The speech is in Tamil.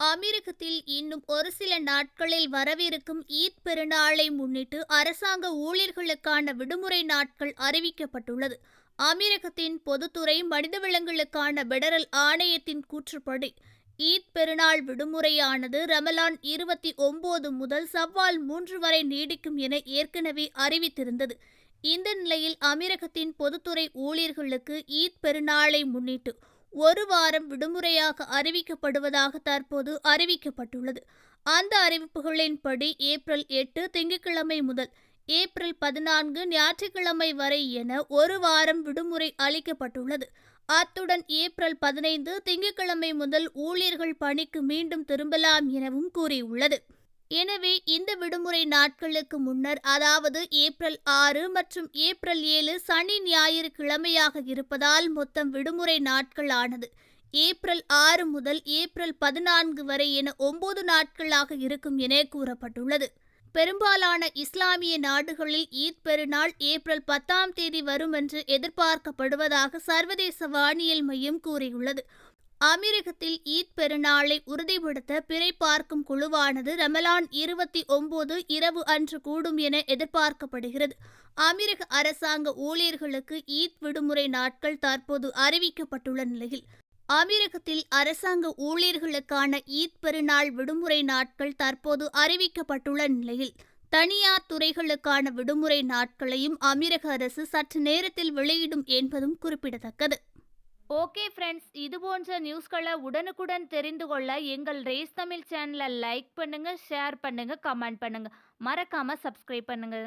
அமீரகத்தில் இன்னும் ஒரு சில நாட்களில் வரவிருக்கும் ஈத் பெருநாளை முன்னிட்டு அரசாங்க ஊழியர்களுக்கான விடுமுறை நாட்கள் அறிவிக்கப்பட்டுள்ளது. அமீரகத்தின் பொதுத்துறை மனிதவளங்களுக்கான பெடரல் ஆணையத்தின் கூற்றுப்படி ஈத் பெருநாள் விடுமுறையானது ரமலான் இருபத்தி ஒன்பது முதல் சவ்வால் மூன்று வரை நீடிக்கும் என ஏற்கனவே அறிவித்திருந்தது. இந்த நிலையில் அமீரகத்தின் பொதுத்துறை ஊழியர்களுக்கு ஈத் பெருநாளை முன்னிட்டு ஒரு வாரம் விடுமுறையாக அறிவிக்கப்படுவதாக தற்போது அறிவிக்கப்பட்டுள்ளது. அந்த அறிவிப்புகளின்படி ஏப்ரல் எட்டு திங்கட்கிழமை முதல் ஏப்ரல் பதினான்கு ஞாயிற்றுக்கிழமை வரை என ஒரு வாரம் விடுமுறை அளிக்கப்பட்டுள்ளது. அத்துடன் ஏப்ரல் பதினைந்து திங்கட்கிழமை முதல் ஊழியர்கள் பணிக்கு மீண்டும் திரும்பலாம் எனவும் கூறியுள்ளது. எனவே இந்த விடுமுறை நாட்களுக்கு முன்னர் அதாவது ஏப்ரல் ஆறு மற்றும் ஏப்ரல் ஏழு சனி ஞாயிறு கிழமையாக இருப்பதால் மொத்தம் விடுமுறை நாட்கள் ஆனது ஏப்ரல் ஆறு முதல் ஏப்ரல் பதினான்கு வரை என ஒன்பது நாட்களாக இருக்கும் என கூறப்பட்டுள்ளது. பெரும்பாலான இஸ்லாமிய நாடுகளில் ஈத் பெருநாள் ஏப்ரல் பத்தாம் தேதி வரும் என்று எதிர்பார்க்கப்படுவதாக சர்வதேச வானியல் மையம் கூறியுள்ளது. அமெரிக்கத்தில் ஈத் பெருநாளை உறுதிப்படுத்த பிறை பார்க்கும் குழுவானது ரமலான் இருபத்தி ஒன்பது இரவு அன்று கூடும் என எதிர்பார்க்கப்படுகிறது. அமெரிக்க அரசாங்க ஊழியர்களுக்கு ஈத் விடுமுறை நாட்கள் தற்போது அறிவிக்கப்பட்டுள்ள நிலையில். அமீரகத்தில் அரசாங்க ஊழியர்களுக்கான ஈத் பெருநாள் விடுமுறை நாட்கள் தற்போது அறிவிக்கப்பட்டுள்ள நிலையில் தனியார் துறைகளுக்கான விடுமுறை நாட்களையும் அமீரக அரசு சற்று நேரத்தில் வெளியிடும் என்பதும் குறிப்பிடத்தக்கது. ஓகே ஃப்ரெண்ட்ஸ் இது போன்ற நியூஸ்களை உடனுக்குடன் தெரிந்து கொள்ள எங்கள் ரேஸ் தமிழ் சேனலை லைக் பண்ணுங்க ஷேர் பண்ணுங்க கமெண்ட் பண்ணுங்க. மறக்காம சப்ஸ்கிரைப் பண்ணுங்கள்